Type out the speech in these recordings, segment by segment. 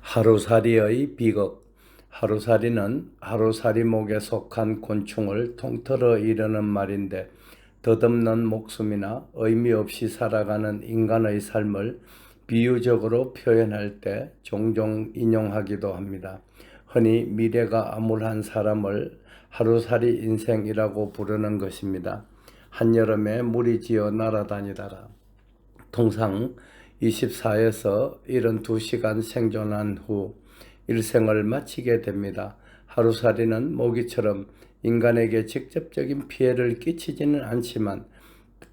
하루살이의 비극 하루살이는 하루살이목에 속한 곤충을 통틀어 이르는 말인데 덧없는 목숨이나 의미 없이 살아가는 인간의 삶을 비유적으로 표현할 때 종종 인용하기도 합니다. 흔히 미래가 암울한 사람을 하루살이 인생이라고 부르는 것입니다. 한여름에 무리지어 날아다니다가 통상 24에서 72시간 생존한 후 일생을 마치게 됩니다. 하루살이는 모기처럼 인간에게 직접적인 피해를 끼치지는 않지만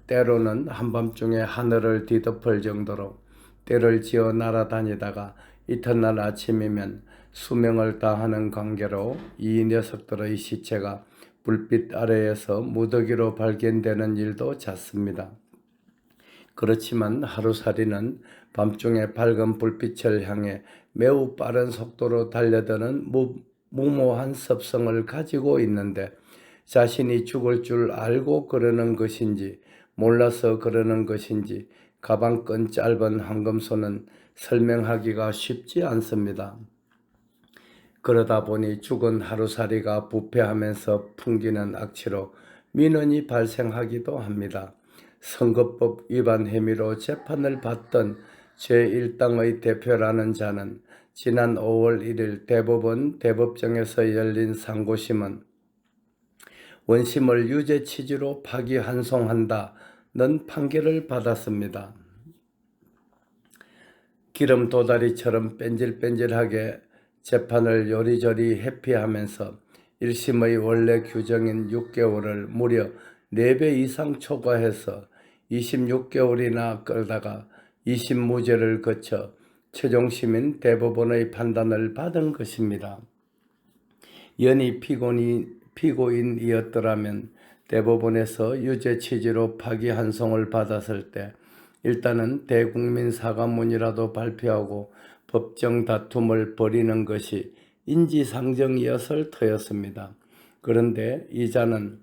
때로는 한밤중에 하늘을 뒤덮을 정도로 때를 지어 날아다니다가 이튿날 아침이면 수명을 다하는 관계로 이 녀석들의 시체가 불빛 아래에서 무더기로 발견되는 일도 잦습니다. 그렇지만 하루살이는 밤중에 밝은 불빛을 향해 매우 빠른 속도로 달려드는 무, 무모한 습성을 가지고 있는데 자신이 죽을 줄 알고 그러는 것인지 몰라서 그러는 것인지 가방끈 짧은 황금소는 설명하기가 쉽지 않습니다. 그러다 보니 죽은 하루살이가 부패하면서 풍기는 악취로 민원이 발생하기도 합니다. 선거법 위반 혐의로 재판을 받던 제1당의 대표라는 자는 지난 5월 1일 대법원 대법정에서 열린 상고심은 원심을 유죄 취지로 파기환송한다는 판결을 받았습니다. 기름 도다리처럼 뺀질뺀질하게 재판을 요리조리 회피하면서 1심의 원래 규정인 6개월을 무려 4배 이상 초과해서 26개월이나 끌다가 2심 무죄를 거쳐 최종심인 대법원의 판단을 받은 것입니다. 연이 피고인이, 피고인이었더라면 대법원에서 유죄 취지로 파기환송을 받았을 때 일단은 대국민 사과문이라도 발표하고 법정 다툼을 벌이는 것이 인지상정이었을 터였습니다. 그런데 이자는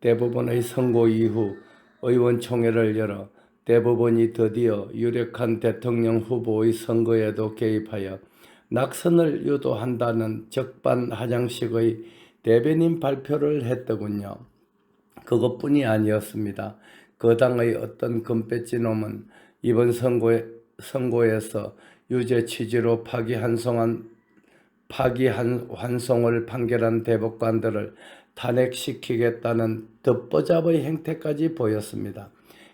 대법원의 선고 이후 의원총회를 열어 대법원이 드디어 유력한 대통령 후보의 선거에도 개입하여 낙선을 유도한다는 적반하장식의 대변인 발표를 했더군요. 그것뿐이 아니었습니다. 그 당의 어떤 금배지 놈은 이번 선거에, 선거에서 유죄 취지로 파기환송한 파기환송을 판결한 대법관들을 탄핵시키겠다는 덧보잡의 행태까지 보였습니다.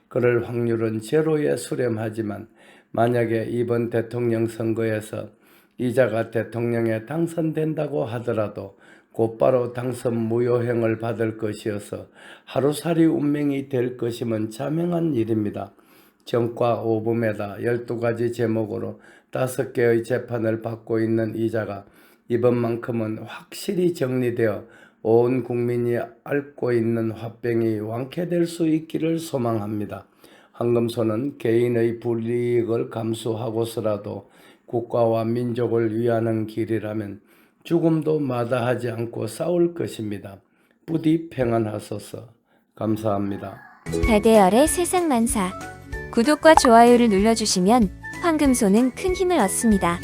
그럴 확률은 제로에 수렴하지만 만약에 이번 대통령 선거에서 이자가 대통령에 당선된다고 하더라도 곧바로 당선 무효행을 받을 것이어서 하루살이 운명이 될 것이면 자명한 일입니다. 정과 오범에다 12가지 제목으로 5개의 재판을 받고 있는 이자가 이번만큼은 확실히 정리되어 온 국민이 앓고 있는 화병이 완쾌될 수 있기를 소망합니다. 황금소는 개인의 불이익을 감수하고서라도 국가와 민족을 위하는 길이라면 죽음도 마다하지 않고 싸울 것입니다. 부디 평안하소서. 감사합니다. 달대열의 세상 만사 구독과 좋아요를 눌러주시면 황금소는 큰 힘을 얻습니다.